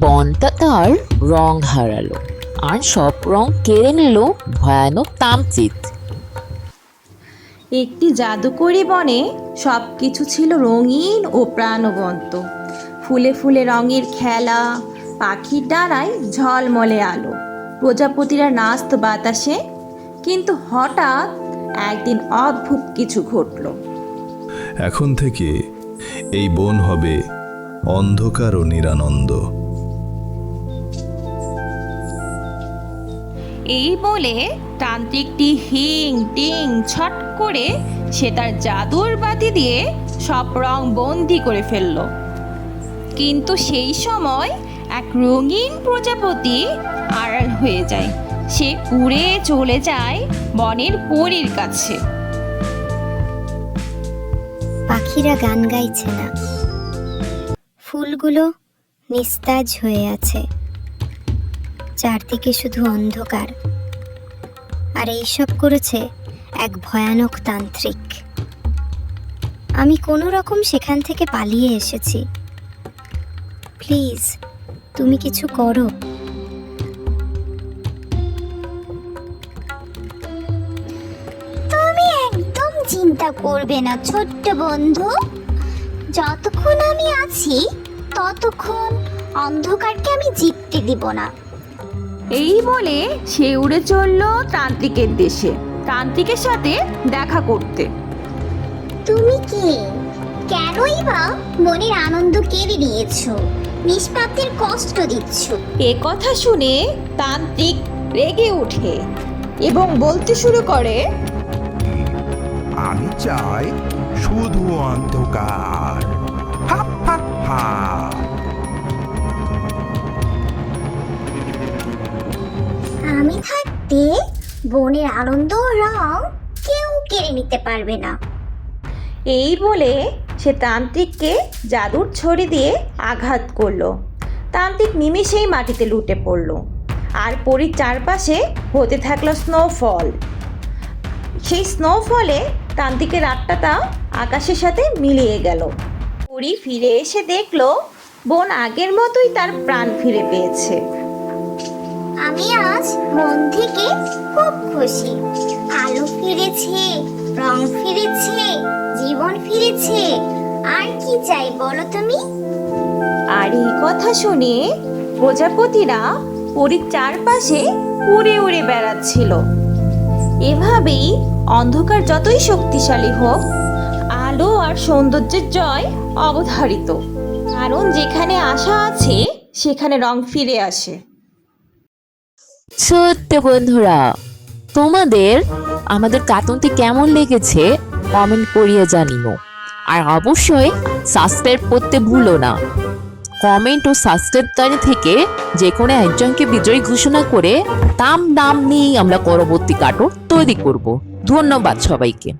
বনটা তার রং হারালো। আর সব রং কেড়ে নিল ভয়ানক তামচিত। একটি জাদুকরি বনে সব কিছু ছিল রঙিন ও প্রাণবন্ত। ফুলে ফুলে রঙের খেলা পাখির ডানায় ঝলমলে আলো। প্রজাপতিরা নাচত বাতাসে কিন্তু হঠাৎ একদিন অদ্ভুত কিছু ঘটল। এখন থেকে এই বন হবে অন্ধকার ও নিরানন্দ। এই বলে তান্ত্রিকটি হিং, টিং ছট করে সে তার জাদুর বাতি দিয়ে সব রং বন্দি করে ফেলল। কিন্তু সেই সময় এক রঙিন প্রজাপতি আড়াল হয়ে যায়। সে উড়ে চলে যায় বনের পরীর কাছে। পাখিরা গান গাইছে না। ফুলগুলো নিস্তাজ হয়ে আছে। চারদিকে শুধু অন্ধকার। আর এইসব করেছে এক ভয়ানক তান্ত্রিক। আমি কোনো রকম সেখান থেকে পালিয়ে এসেছি। প্লিজ, তুমি কিছু করো। তুমি একদম চিন্তা করবে না, ছোট্ট বন্ধু। যতক্ষণ আমি আছি, ততক্ষণ অন্ধকারকে আমি জিততে দিব না। এই বলে সে উড়ে চলল তান্ত্রিকের দেশে তান্ত্রিকের সাথে দেখা করতে। তুমি কে? কেনই বা মনের আনন্দ কেড়ে নিয়েছো? নিষ্পাপদের কষ্ট দিচ্ছ। এ কথা শুনে তান্ত্রিক রেগে ওঠে এবং বলতে শুরু করে আমি চাই শুধু অন্ধকার। হা হা হা থাকতে বনের আনন্দ রং কেউ কেড়ে নিতে পারবে না। এই বলে সে তান্ত্রিককে জাদুর ছড়ি দিয়ে আঘাত করল। তান্ত্রিক নিমিষেই মাটিতে লুটে পড়ল। আর পরীর চারপাশে হতে থাকল স্নোফল। সেই স্নোফলে তান্ত্রিকের আত্মাটা আকাশের সাথে মিলিয়ে গেল। পরী ফিরে এসে দেখল, বোন আগের মতোই তার প্রাণ ফিরে পেয়েছে। আমি আজ মন থেকে খুব খুশি। আলো ফিরেছে, রং ফিরেছে, জীবন ফিরেছে। আর কি চাই বলো তুমি? আর এই কথা শুনে প্রজাপতিরা পরীর চারপাশে উড়ে উড়ে বেড়াচ্ছিল। এভাবেই অন্ধকার যতই শক্তিশালী হোক, আলো আর সৌন্দর্যের জয় অবধারিত। কারণ যেখানে আশা আছে, সেখানে রং ফিরে আসে। ছোট্ট বন্ধুরা, তোমাদের আমাদের কার্টুনটি কেমন লেগেছে কমেন্ট করিয়ে জানিও। আর অবশ্যই সাবস্ক্রাইব করতে ভুলো না। কমেন্ট ও সাবস্ক্রাইবকারী থেকে যে কোনো একজনকে বিজয়ী ঘোষণা করে দাম দাম নিয়েই আমরা পরবর্তী কার্টুন তৈরি করব। ধন্যবাদ সবাইকে।